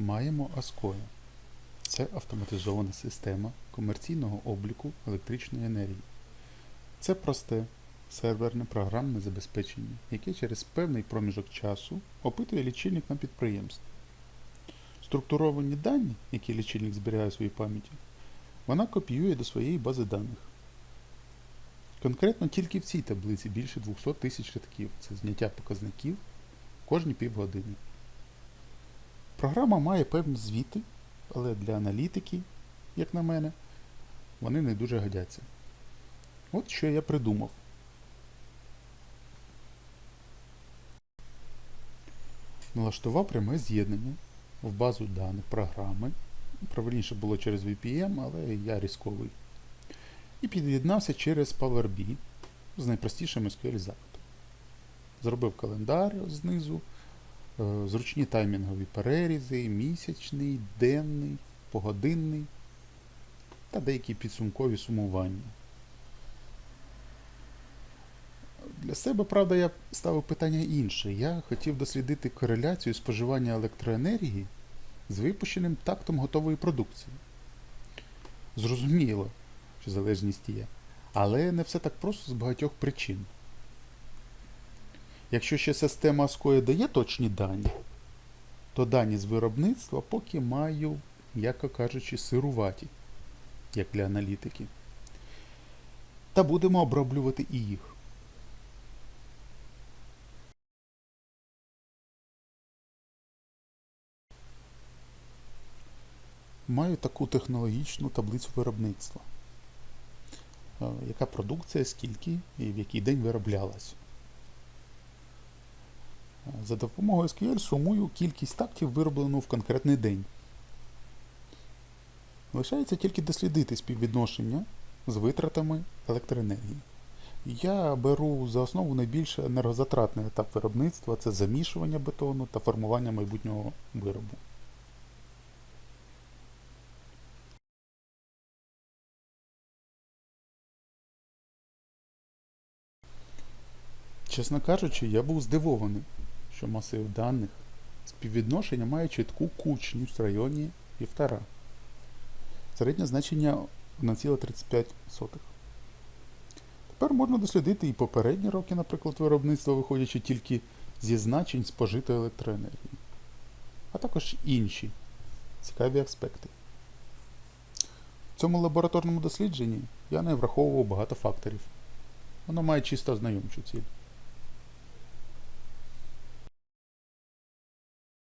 Маємо Аскоя. Це автоматизована система комерційного обліку електричної енергії. Це просте серверне програмне забезпечення, яке через певний проміжок часу опитує лічильник на підприємстві. Структуровані дані, які лічильник зберігає у своїй пам'яті, вона копіює до своєї бази даних. Конкретно тільки в цій таблиці більше 200 тисяч рядків. Це зняття показників кожні півгодини. Програма має певні звіти, але для аналітики, як на мене, вони не дуже годяться. От що я придумав. Налаштував пряме з'єднання в базу даних програми. Правильніше було через VPN, але я різковий. І під'єднався через PowerBee з найпростішим SQL запитом. Зробив календар знизу, зручні таймінгові перерізи, місячний, денний, погодинний та деякі підсумкові сумування. Для себе, правда, я ставив питання інше. Я хотів дослідити кореляцію споживання електроенергії з випущеним тактом готової продукції. Зрозуміло, що залежність є. Але не все так просто з багатьох причин. Якщо ще система Аскоя дає точні дані, то дані з виробництва поки маю, яко кажучи, сируваті, як для аналітики. Та будемо оброблювати і їх. Маю таку технологічну таблицю виробництва. Е, Яка продукція, скільки і в який день вироблялась. За допомогою SQL сумую кількість тактів, вироблену в конкретний день. Лишається тільки дослідити співвідношення з витратами електроенергії. Я беру за основу найбільш енергозатратний етап виробництва це замішування бетону та формування майбутнього виробу. Чесно кажучи, я був здивований, що масив даних співвідношення має чітку кучність в районі 1,5. Середнє значення 1,35. Тепер можна дослідити і попередні роки, наприклад, виробництва, виходячи тільки зі значень спожитої електроенергії, а також інші цікаві аспекти. В цьому лабораторному дослідженні я не враховував багато факторів. Воно має чисто ознайомчу ціль.